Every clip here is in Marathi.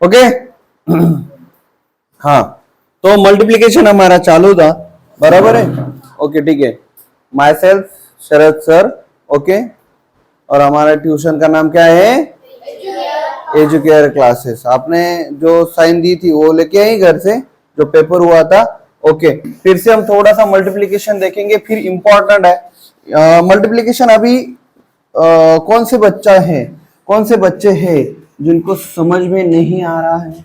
ओके हाँ तो मल्टीप्लीकेशन हमारा चालू था बराबर है? ओके ठीक है। My self Sharad sir okay और हमारा ट्यूशन का नाम क्या है? एजुकेयर क्लासेस आपने जो साइन दी थी वो लेके आई घर से जो पेपर हुआ था? ओके फिर से हम थोड़ा सा मल्टीप्लीकेशन देखेंगे फिर इंपॉर्टेंट है। मल्टीप्लीकेशन अभी अ, कौन से बच्चा है? कौन से बच्चे हैं? जिनको समझ में नहीं आ रहा है।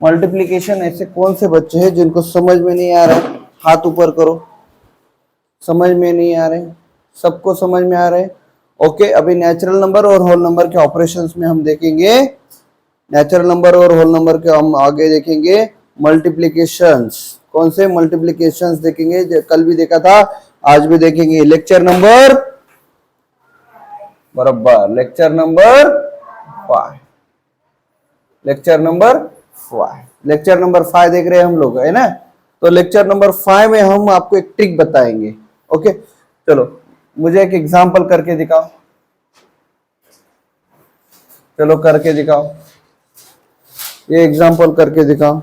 मल्टीप्लीकेशन ऐसे कौन से बच्चे हैं जिनको समझ में नहीं आ रहा है? हाथ ऊपर करो। समझ में नहीं आ रहे। सबको समझ में आ रहे। ओके अभी नेचुरल नंबर और होल नंबर के ऑपरेशंस में हम देखेंगे। नेचुरल नंबर और होल नंबर के हम आगे देखेंगे। मल्टीप्लिकेशंस कौन से मल्टीप्लिकेशंस देखेंगे? कल भी देखा था, आज भी देखेंगे। लेक्चर नंबर बराबर lecture number five lecture number five lecture number five देख रहे हैं हम लोग, है ना? तो लेक्चर नंबर फाइव में हम आपको एक ट्रिक बताएँगे ओके चलो, मुझे एक एग्जांपल करके दिखाओ। चलो, करके दिखाओ। ये एग्जांपल करके दिखाओ।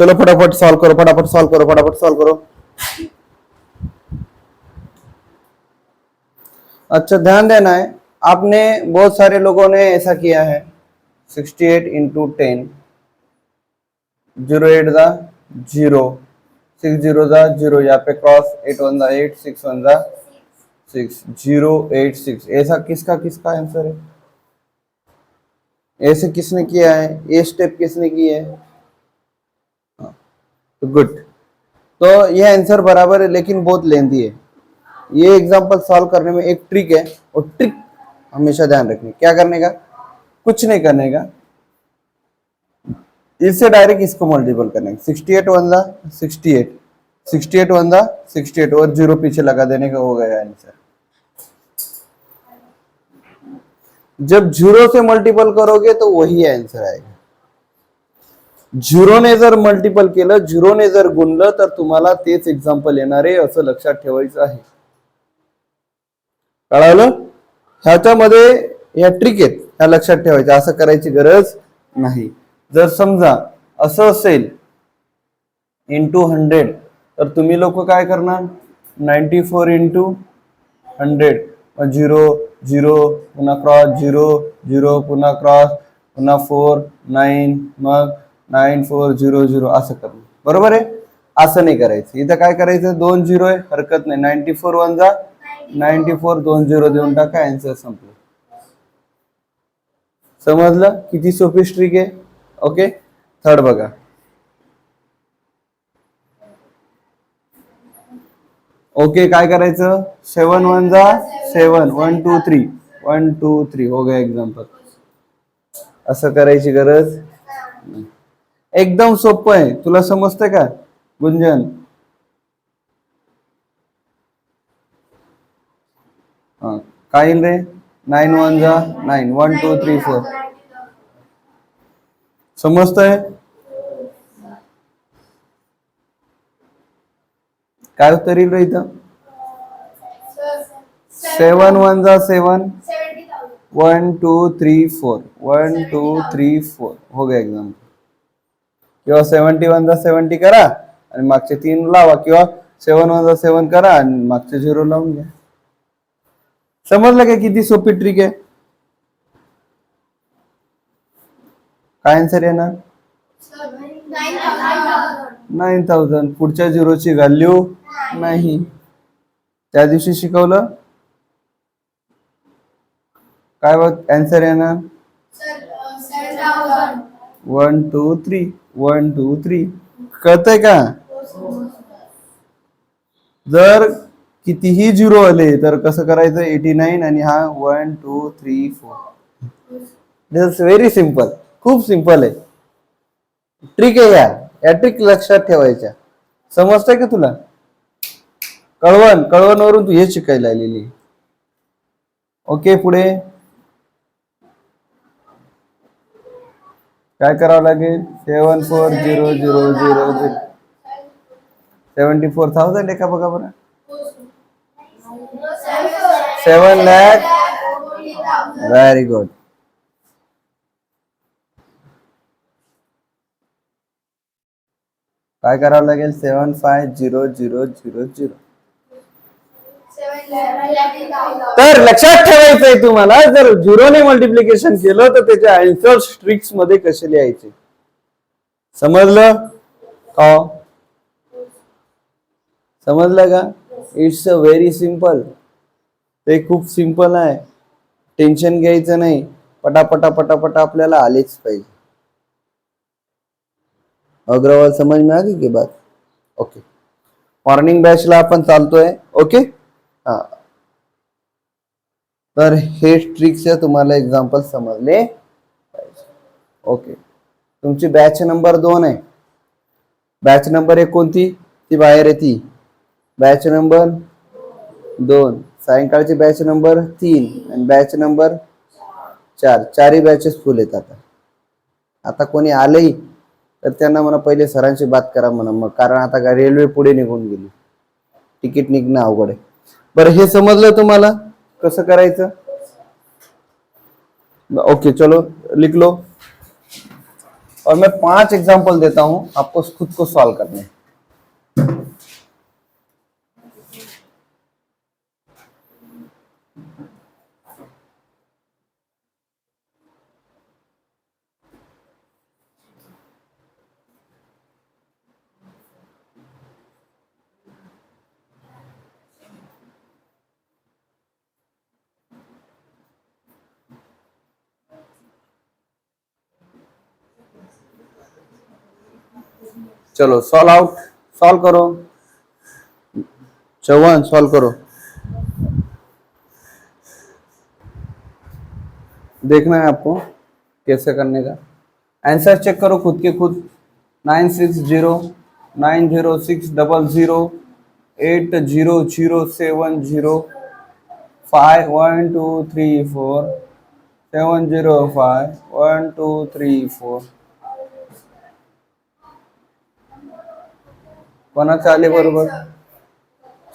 चलो, फटाफट सॉल्व करो, फटाफट सॉल्व करो, फटाफट सॉल्व करो। अच्छा ध्यान देना है। आपने बहुत सारे लोगों ने ऐसा किया है। 68 eight into ten zero eight दा ज़ीरो सिक्स ज़ीरो दा ज़ीरो यहाँ पे क्रॉस एट वन दा एट सिक्स वन दा सिक्स ज़ीरो एट सिक्स ऐसा किसका किसका आंसर है? ऐसे किसने किया है? ये स्टेप किसने किया है? हाँ, तो गुड तो ये आंसर बराबर है लेकिन बहुत लेंदी है। ये एग्जांपल सॉल्व करने में एक ट्रिक है और ट्रिक हमेशा ध्यान रखने। क्या करने का? कुछ नहीं करने का। इससे डायरेक्ट इसको मल्टीपल करने का। सिक्सटी एट वन दा sixty eight sixty eight one दा सिक्सटी एट और जीरो पीछे लगा देने का हो गया आंसर जब जीरो से मल्टिपल करोगे तो वही आन्सर आएगा। झिरोने जर मल्टिपल केलं झिरोने जर गुणलं तर तुम्हाला तेच एक्झाम्पल येणार आहे असं लक्षात ठेवायचं आहे. कळालं? ह्याच्यामध्ये या ट्रिक आहेत ह्या लक्षात ठेवायच्या असं करायची गरज नाही. जर समजा असं असेल इंटू हंड्रेड तर तुम्ही लोक काय करणार? Ninety four into hundred zero zero पुन्हा क्रॉस झिरो झिरो पुन्हा क्रॉस पुन्हा फोर नाईन मग नाईन फोर झिरो झिरो असं करणं. बरोबर आहे? असं नाही करायचं. इथं काय करायचं? दोन झिरो आहे हरकत नाही. नाईन्टी फोर वन जा नाईन्टी फोर दोन झिरो देऊन टाका आन्सर संपलं. समजलं? किती सोपी स्ट्रिक आहे? ओके थर्ड बघा. ओके काय करायचं? सेवन वन जा seven one two three one two three हो गया एक्झाम्पल असं करायची गरज एकदम सोपं आहे. तुला समजतंय का गुंजन हा काय येईल रे? नाईन वन जा nine one two three four समजतंय? काय उत्तर येईल रे इथं? सेवन वन जा seven one two three four one two three four हो गया एक्झाम्पल किंवा सेवन्टी वन जा सेवन्टी करा. आणि मागचे तीन लावा. किंवा सेवन वन जा सेवन करा. आणि मागचे झिरो लावून घ्या. समजलं का किती सोपी ट्रिक आहे? काय आन्सर येणार? नाईन थाउजंड पुढच्या झिरोची व्हॅल्यू नाही. त्या दिवशी शिकवलं? काय बघ आन्सर येणार? One two three one two three कळतंय का? जर कितीही झिरो आले तर कसं करायचं? एटी नाईन आणि हा one two three four this very simple खूप सिंपल आहे. ट्रिक आहे या या ट्रिक लक्षात ठेवायच्या. समजतंय का तुला? कळवण कळवणवरून तू हे शिकायला आलेली ओके पुढे. काय करावं लागेल? Seven four zero zero zero zero seventy four thousand आहे का बघा बरं? सेवन लॅक वेरी गुड काय करावं लागेल? Seven five zero zero zero zero तर लक्षात ठेवायचंय तुम्हाला जर झिरोने मल्टिप्लिकेशन केलं तर त्याच्या आन्सर स्ट्रिक्समध्ये कसे लिहायचे? समजलं समजलं का? इट्स अ व्हेरी सिंपल ते खूप सिंपल आहे. टेन्शन घ्यायचं नाही. पटापटा पटापटा आपल्याला आलेच पाहिजे. अग्रवाल समज में की बात? ओके मॉर्निंग बॅचला आपण चालतोय. ओके हा. तर हे ट्रिक्सचे तुम्हाला एक्झाम्पल समजले पाहिजे. ओके तुमची बॅच नंबर दोन आहे. बॅच नंबर एक कोणती? ती बाहेर आहे ती. बॅच नंबर दोन. सायंकाळची बॅच नंबर तीन आणि बॅच नंबर चार. चारही बॅचेस फुल आहेत आता. आता कोणी आलंही तर त्यांना म्हणा पहिले सरांशी बात करा म्हणा. मग कारण आता काय रेल्वे पुढे निघून गेली. तिकीट निघणं अवघड आहे. बरं हे समजलं तुम्हाला? कसं करायचं? ओके चलो लिख लो और मैं पांच एग्जाम्पल देता हूं. आपको खुद को सॉल्व करने. चलो सॉल्व आउट सॉल्व करो। चौवन सॉल्व करो। देखना है आपको कैसे करने का। आंसर चेक करो खुद के खुद। Nine six zero nine zero six double zero eight zero zero seven zero five one two three four seven zero five one two three four कोणाचं आले बरोबर?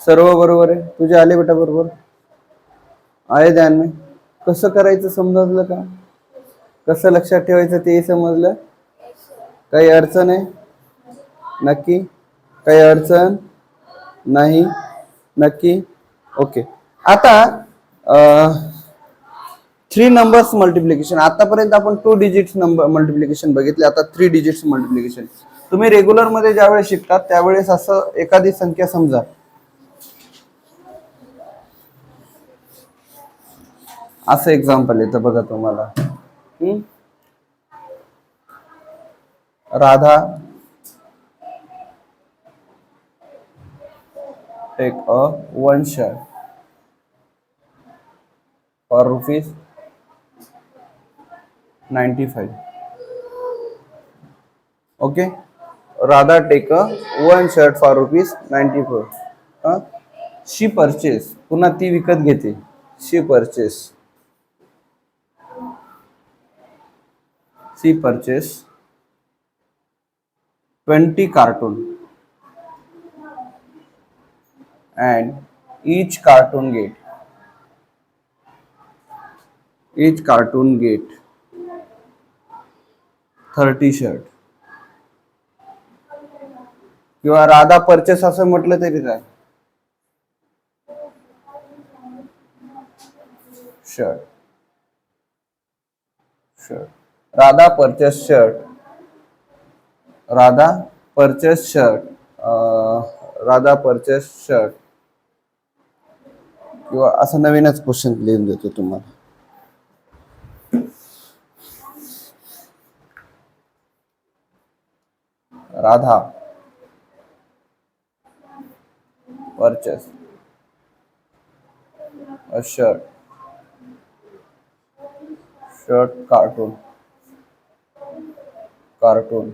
सर्व बरोबर आहे? तुझे आले बेटा बरोबर? आहे ध्यान मी? कसं करायचं समजलं का? कसं लक्षात ठेवायचं ते समजलं? काही अडचण आहे? नक्की? काही अडचण? नाही? नक्की? ओके. आता थ्री नंबर्स मल्टिप्लिकेशन आतापर्यंत आपण टू डिजिट्स नंबर मल्टिप्लिकेशन बघितले. आता थ्री डिजिट्स मल्टिप्लिकेशन तुम्ही रेग्युलरमध्ये ज्यावेळेस शिकतात त्यावेळेस असं एखादी संख्या समजा. असं एक्झाम्पल येतं बघा तुम्हाला. Radha. Take a one shirt for rupees ninety five okay Radha take one shirt for rupees ninety four she purchase पुन्हा ती विकत घेते. She purchase she purchase twenty cartoon and each cartoon get each cartoon get 30 shirt किंवा राधा परचेस असं म्हटलं तरी काय shirt shirt Radha purchase shirt Radha purchase shirt Radha purchase shirt किंवा असं नवीनच क्वेश्चन लिहून देतो तुम्हाला. Radha. Purchase a shirt shirt cartoon cartoon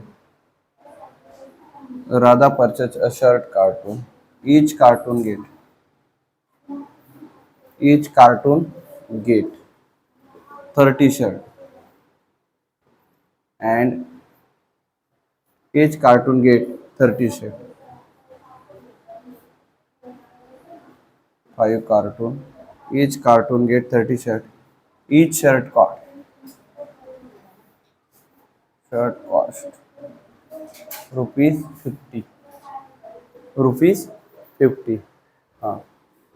radha purchased a shirt cartoon each cartoon get each cartoon get 30 shirt and each cartoon get 30 shirt five cartoon each cartoon get 30 shirt each shirt cost shirt cost rupees 50 rupees 50 uh,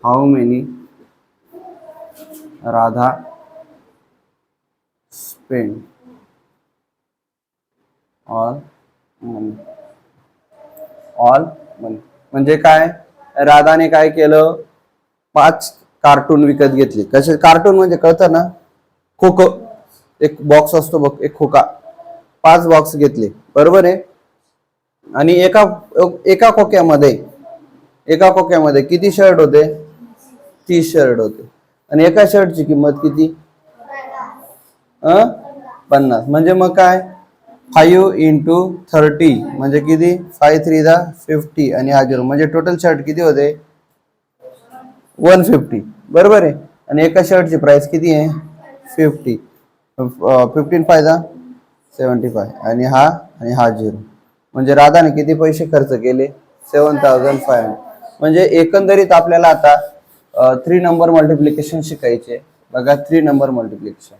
how many radha spend all money all money म्हणजे काय राधाने काय केलं पाच कार्टून विकत घेतले. कसे कार्टून म्हणजे कळतं ना? खोकं एक बॉक्स असतो बघ एक खोका. पाच बॉक्स घेतले. बरोबर आहे? आणि एका एका खोक्यामध्ये एका खोक्यामध्ये किती शर्ट होते? तीस शर्ट होते. आणि एका शर्टची किंमत किती? पन्नास. म्हणजे मग काय? फाईव्ह इंटू थर्टी म्हणजे किती? फाय थ्री दा फिफ्टी आणि हा झिरो म्हणजे टोटल शर्ट किती होते? One fifty. बरोबर आहे? आणि एका शर्टची प्राइस किती आहे? फिफ्टी फिफ्टीन फायदा? सेवन्टी फाय आणि हा आणि हा झिरो म्हणजे राधाने किती पैसे खर्च केले? सेवन थाउजंड फाय हंड्रेड म्हणजे एकंदरीत आपल्याला आता थ्री नंबर मल्टिप्लिकेशन शिकायचे बघा three number multiplication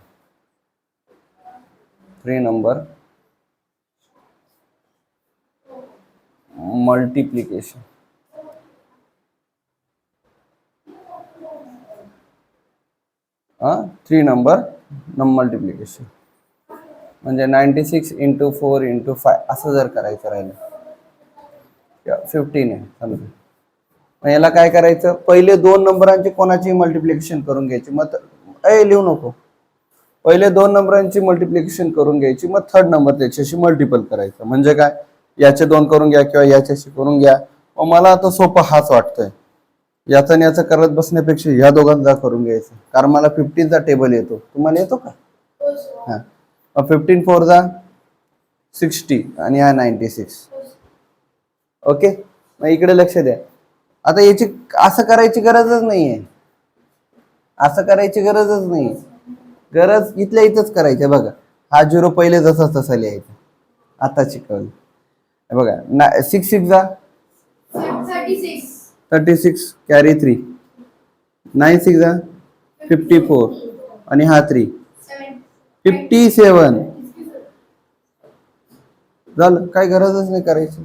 three number multiplication three number multiplication म्हणजे ninety six into four into five असं जर करायचं राहिलं. फिफ्टीन आहे समजा मग याला काय करायचं? पहिले दोन नंबरांची कोणाची मल्टिप्लिकेशन करून घ्यायची. मग ए लिहू नको. पहिले दोन नंबरांची मल्टिप्लिकेशन करून घ्यायची. मग थर्ड नंबर त्याच्याशी मल्टिपल करायचं. म्हणजे काय? याचे दोन करून घ्या किंवा याच्याशी करून घ्या. मग मला आता सोपं हाच वाटतोय. याचं आणि याचं करत बसण्यापेक्षा ह्या दोघांचा करून घ्यायचं. कारण मला फिफ्टीनचा टेबल येतो. तुम्हाला येतो का? हा. फिफ्टीन फोर जा सिक्स्टी आणि हा नाईन्टी सिक्स ओके मग इकडे लक्ष द्या. आता याची असं करायची गरजच नाही आहे असं करायची गरजच नाही गरज इथल्या इथंच करायची. आहे बघा हा झिरो पहिले जसा तसा लिहायचा. आता शिकवलं बघा ना सिक्स सिक्स जा. Thirty six carry three. Nine six fifty four. आणि हा थ्री. फिफ्टी सेवन. झालं. काय गरजच नाही करायची.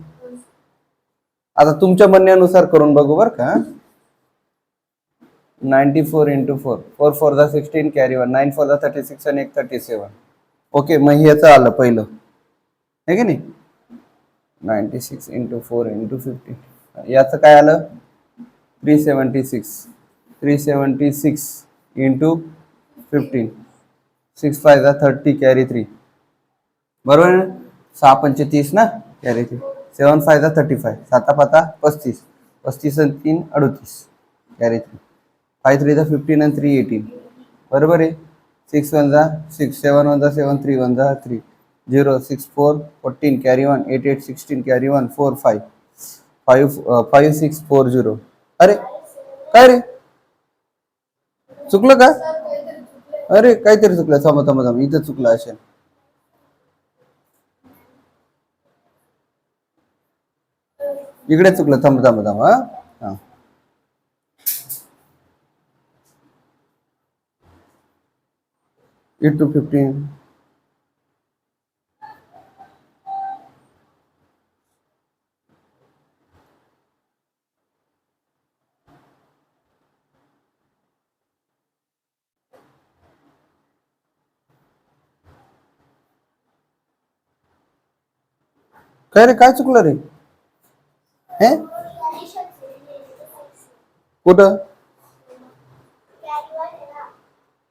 आता तुमच्या म्हणण्यानुसार करून बघू बरं का ninety four into four four four दा sixteen carry one nine four दा थर्टी सिक्स आणि एक थर्टी सेवन ओके मग ह्याचं आलं पहिलं. आहे की नाही? Ninety six into four into fifteen याचं काय आलं? Three seventy six three seventy six into fifteen six five जा थर्टी कॅरी थ्री बरोबर आहे ना? सहा पंचे तीस ना? कॅरी थ्री सेवन फाय जा थर्टी फाय साता पाता पस्तीस. पस्तीस आणि तीन अडतीस. कॅरी थ्री फाय थ्री जा फिफ्टीन आणि थ्री एटीन बरोबर आहे? सिक्स वन जा सिक्स सेवन वन जा सेवन थ्री वन जा three zero six four fourteen carry one eight eight sixteen carry one four five five five six four zero अरे काय रे? चुकलं का? अरे काहीतरी चुकलं. थांबा थांबा थांबा. इथं चुकलं असेल. इकडे चुकलं. थांब थांब थांब हा? हा. एट टू फिफ्टीन काय रे काय चुकलं रे? हे? कुठं?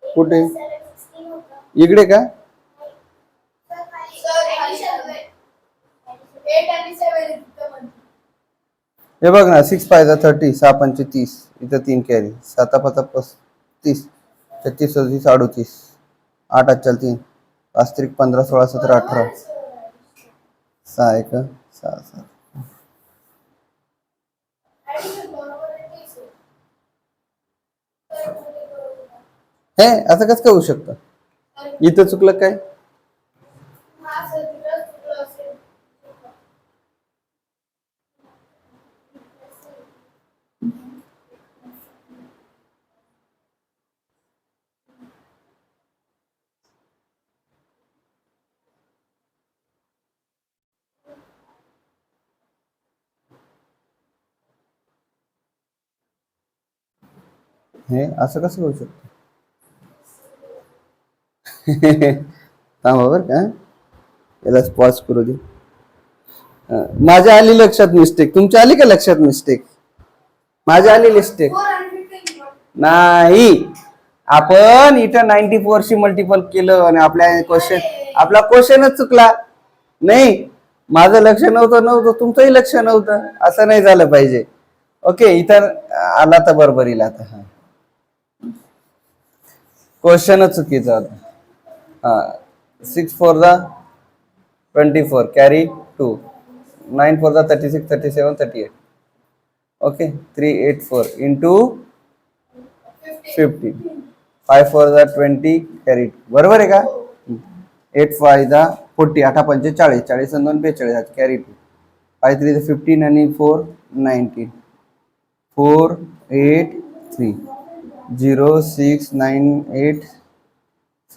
कुठे? इकडे का? हे बघ ना सिक्स फाय थर्टी सहा पंचे तीस. इथं तीन कॅरी साता पाचा पस्तीस छत्तीस सदतीस अडोतीस. आठ आजच्या तीन. पाच त्रिक पंधरा सोळा सतरा अठरा. सहा एक सहा सात हे असं कसं काय होऊ शकतं? इथं चुकलं काय? हे असं कसं होऊ शकतं? थांबा बरं का याला पॉज करू दे. माझ्या आली लक्षात मिस्टेक तुमच्या आली का लक्षात मिस्टेक माझ्या आली मिस्टेक फोर नाही. आपण इथं नाईन्टी फोरशी मल्टिपल केलं आणि आपल्या क्वेश्चन आपला क्वेश्चनच चुकला. नाही. माझं लक्ष नव्हतं नव्हतं. तुमचंही लक्ष नव्हतं. असं नाही झालं पाहिजे. ओके इथं आला तर बरोबर येईल आता. हा क्वेश्चनच चुकीचा होता हा सिक्स फोर दा twenty four carry two nine four दा thirty six thirty seven thirty eight okay three eight four into fifty five four दा ट्वेंटी कॅरी बरोबर आहे का? एट फाय दा फोर्टी आठा पंचेचाळीस चाळीस. आणि दोन बेचाळीस कॅरी टू फाय थ्री दा फिफ्टीन आणि four nineteen four eight three zero six nine eight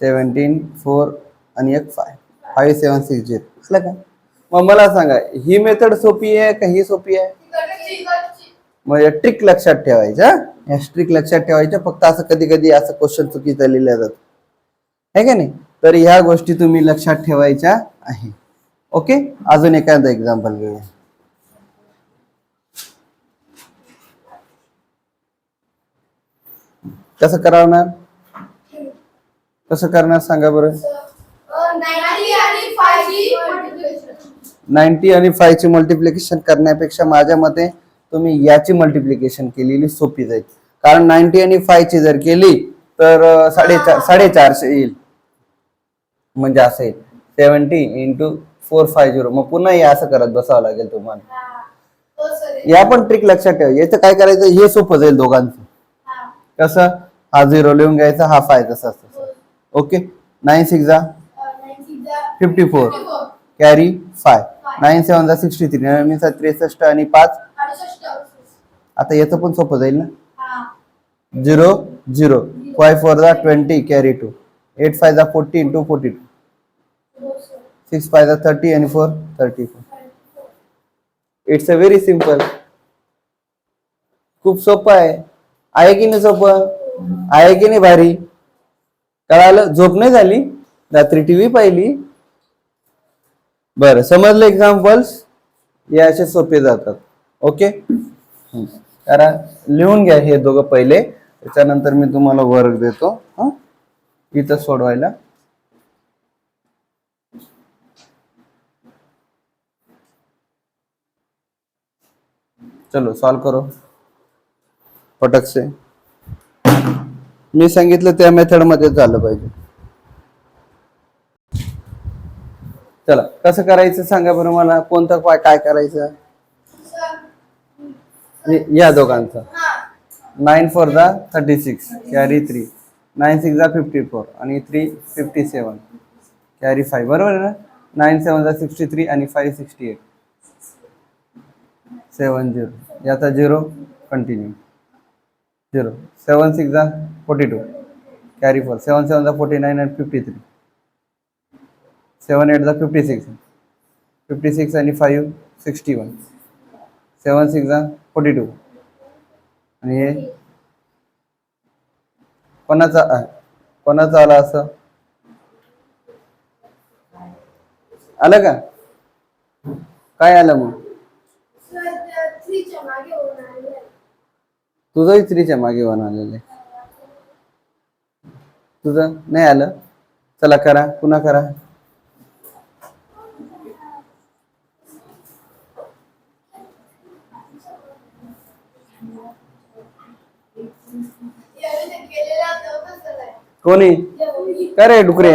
seventeen four आणि एक five five seven six zero आलं का? मग मला सांगा ही मेथड सोपी आहे का ही सोपी आहे? मग या ट्रिक लक्षात ठेवायच्या या ट्रिक लक्षात ठेवायच्या फक्त असं कधी कधी असं क्वेश्चन चुकीचं लिहिलं जात. आहे का नाही? तर ह्या गोष्टी तुम्ही लक्षात ठेवायच्या आहे. ओके अजून एखादं एक्झाम्पल घेऊया. कसं करवणार कसं करणार सांगा बरं? नाईन्टी आणि फाय ची मल्टिप्लिकेशन करण्यापेक्षा माझ्या मते तुम्ही याची मल्टिप्लिकेशन केलेली सोपी जाईल. कारण नाईन्टी आणि फाय ची जर केली तर साडेचार साडेचारशे येईल. म्हणजे असं येईल. Seventy into four five zero. मग पुन्हा हे असं करत बसावं लागेल तुम्हाला. या पण ट्रिक लक्षात ठेवा. याचं काय करायचं? हे सोपं जाईल दोघांचं. कसं? हा झिरो लिहून घ्यायचा हा फाय तसा असतो ओके नाईन सिक्स जा. Fifty four carry five nine seven जा सिक्स्टी थ्री नवीन त्रेसष्ट आणि पाच. आता याचं पण सोपं जाईल ना? झिरो झिरो फाय फोर जा twenty carry two eight five जा forty two forty two six five जा थर्टी आणि four thirty four it's a very simple खूप सोपं आहे. आहे की नाही सोपं? आहे की नाही भारी? कळालं? झोप नाही झाली? रात्री टीव्ही पाहिली? बरं समजलं एक्झाम्पल्स हे असे सोपे जातात. ओके कारण लिहून घ्या हे दोघं पहिले. त्याच्यानंतर मी तुम्हाला वर्क देतो. हा? इथं सोडवायला. चलो सॉल्व करो. पटक से मी सांगितलं त्या मेथडमध्ये झालं पाहिजे. चला कसं करायचं सांगा बरं मला? कोणतं काय काय करायचं? या दोघांचं. नाईन फोर दा thirty six carry three nine six दा फिफ्टी फोर आणि three fifty seven carry five बरोबर आहे ना? नाईन सेवन दा सिक्स्टी थ्री आणि five sixty eight seven zero याचा zero continue zero seven six जा forty two carry four seven seven जा forty nine and fifty three seven eight जा फिफ्टी सिक्स फिफ्टी सिक्स आणि five sixty one seven six जा फोर्टी टू आणि हे कोणाचा कोणाचा आला असं? आलं का? काय आलं मग. तुझंही स्त्रीच्या मागे वन आलेलं आहे. तुझं? नाही आलं. चला करा. पुन्हा करा. कोणी? काय? कोणी का रे डुकरे?